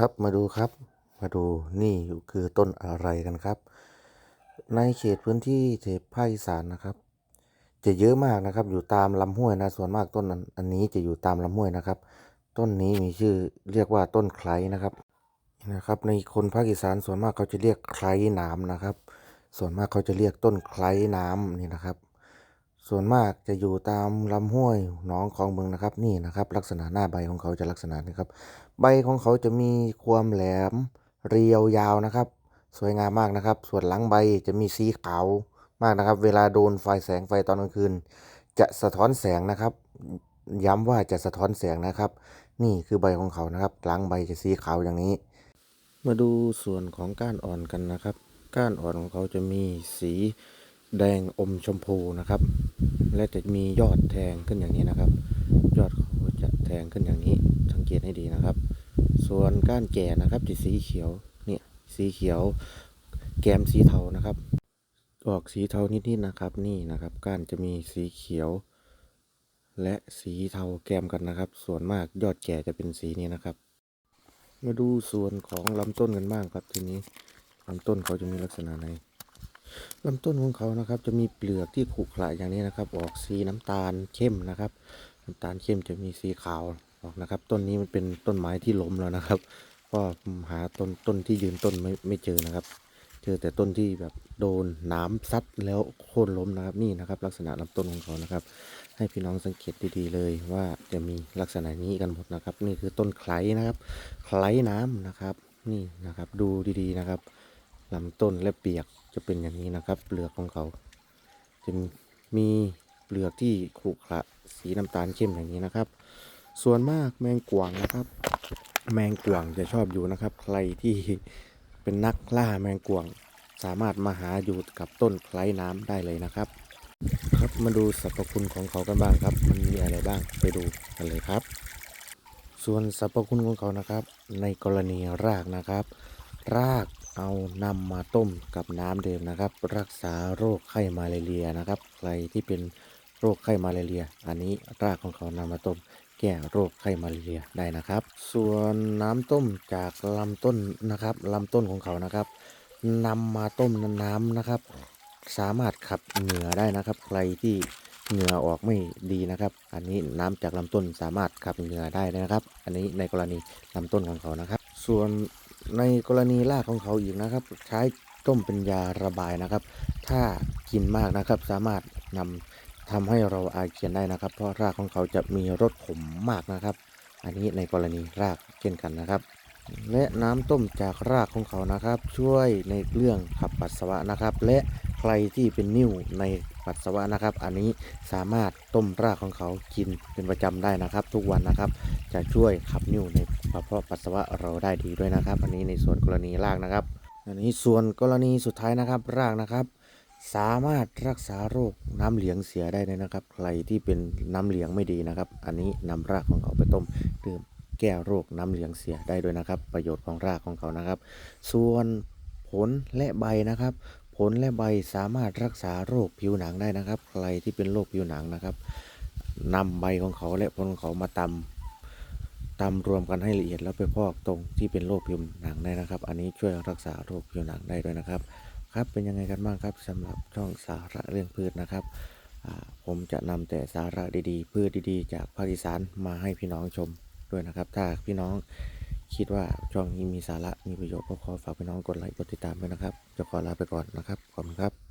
ครับมาดูครับมาดูนี่คือต้นอะไรกันครับ ในเขตพื้นที่เขตภาคอีสานนะครับ จะเยอะมากนะครับ อยู่ตามลำห้วยนะส่วนมากต้นอันนี้จะอยู่ตามลำห้วยนะครับ ต้นนี้มีชื่อเรียกว่าต้นไคร้นะครับนะครับ ในคนภาคอีสานส่วนมากเขาจะเรียกไคร้นามนะครับ ส่วนมากเขาจะเรียกต้นไคร้น้ำนี่นะครับ ส่วนมากจะอยู่ตามลำห้วยหนองคลองบึงนะครับนี่นะครับ ลักษณะหน้าใบของเขาจะลักษณะนี้ครับ ใบของเขาจะมีความแหลมเรียวยาวนะครับ สวยงามมากนะครับ ส่วนหลังใบจะมีสีขาวมากนะครับ เวลาโดนไฟแสงไฟตอนกลางคืน จะสะท้อนแสงนะครับ ย้ำว่าจะสะท้อนแสงนะครับ นี่คือใบของเขานะครับ หลังใบจะสีขาวอย่างนี้ มาดูส่วนของก้านอ่อนกันนะครับ ก้านอ่อนของเขาจะมีสี แดงอมชมพูนะครับ และจะมียอดแทงขึ้นอย่างนี้นะครับ ยอดเขาจะแทงขึ้นอย่างนี้สังเกตให้ดีนะครับ ส่วนก้านแก่นะครับจะสีเขียวเนี่ยสีเขียว แกมสีเทานะครับ ออกสีเทานิดๆนะครับนี่นะครับ ก้านจะมีสีเขียว และสีเทาแกมกันนะครับ ส่วนมากยอดแก่จะเป็นสีนี้นะครับ มาดูส่วนของลำต้นกันบ้างครับทีนี้ลำต้นเขาจะมีลักษณะไหน ลำต้นของเขานะครับ จะมีเปลือกที่ขรุขระอย่างนี้นะครับ ออกสีน้ำตาลเข้มนะครับ น้ำตาลเข้มจะมีสีขาวออกนะครับ ต้นนี้มันเป็นต้นไม้ที่ล้มแล้วนะครับ ก็หาต้นต้นที่ยืนต้นไม่ไม่เจอนะครับ เจอแต่ต้นที่แบบโดนน้ำซัดแล้วโค่นล้มนะครับนี่นะครับ ลักษณะลำต้นของเขานะครับ ให้พี่น้องสังเกตดีๆเลยว่าจะมีลักษณะนี้กันหมดนะครับ นี่คือต้นไคล้นะครับ ไคล้น้ำนะครับ นี่นะครับดูดีๆนะครับ ลำต้นและเปียกจะเป็นอย่างนี้นะครับ เปลือกของเขา จะมีเปลือกที่ขรุขระสีน้ำตาลเข้มอย่างนี้นะครับ ส่วนมากแมงกวางนะครับ แมงกวางจะชอบอยู่นะครับ ใครที่เป็นนักล่าแมงกวางสามารถมาหาอยู่กับต้นไคล้น้ำได้เลยนะครับ ครับมาดูสรรพคุณของเขากันบ้างครับ มันมีอะไรบ้างไปดูกันเลยครับ ส่วนสรรพคุณของเขานะครับ ในกรณีรากนะครับ ราก เอานำมาต้มกับน้ำดื่มนะครับ รักษาโรคไข้มาลาเรียนะครับ ใครที่เป็นโรคไข้มาลาเรีย อันนี้รากของเขานำมาต้มแก้โรคไข้มาลาเรียได้นะครับ ส่วนน้ำต้มจากลำต้นนะครับลำต้นของเขานะครับนำมาต้มน้ำนะครับ สามารถขับเหงื่อได้นะครับ ใครที่เหงื่อออกไม่ดีนะครับ อันนี้น้ำจากลำต้นสามารถขับเหงื่อได้นะครับ อันนี้ในกรณีลำต้นของเขานะครับ ส่วน ในกรณีรากของเขาอีกนะครับ ใช้ต้มเป็นยาระบายนะครับ ถ้ากินมากนะครับ สามารถนำทำให้เราอาเจียนได้นะครับ เพราะรากของเขาจะมีรสขมมากนะครับ อันนี้ในกรณีรากเช่นกันนะครับ และน้ำต้มจากรากของเขานะครับ ช่วยในเรื่องขับปัสสาวะนะครับ และใครที่เป็นนิ่วใน ปัสสาวะนะครับ อันนี้สามารถต้มรากของเขากินเป็นประจำได้นะครับ ทุกวันนะครับ จะช่วยขับนิ่วในกระเพาะปัสสาวะเราได้ดีด้วยนะครับ อันนี้ในส่วนกรณีรากนะครับ อันนี้ส่วนกรณีสุดท้ายนะครับ รากนะครับสามารถรักษาโรคน้ำเหลืองเสียได้เลยนะครับ ใครที่เป็นน้ำเหลืองไม่ดีนะครับ อันนี้นำรากของเขาไปต้มดื่มแก้โรคน้ำเหลืองเสียได้ด้วยนะครับ ประโยชน์ของรากของเขานะครับ ส่วนผลและใบนะครับ ผลและใบสามารถรักษาโรคผิวหนังได้นะครับ ใครที่เป็นโรคผิวหนังนะครับนำใบของเขาและผลของเขามาตำตำรวมกันให้ละเอียดแล้วไปพอกตรงที่เป็นโรคผิวหนังได้นะครับ อันนี้ช่วยรักษาโรคผิวหนังได้ด้วยนะครับ ครับเป็นยังไงกันบ้างครับสำหรับช่องสาระเรื่องพืชนะครับผมจะนำแต่สาระดีๆพืชดีๆ จากภาคอีสานมาให้พี่น้องชมด้วยนะครับ ถ้าพี่น้อง คิดว่าช่องนี้มีสาระมีประโยชน์ก็ขอฝากพี่น้องกดไลค์กดติดตามด้วยนะครับ จะขอลาไปก่อนนะครับ ขอบคุณครับ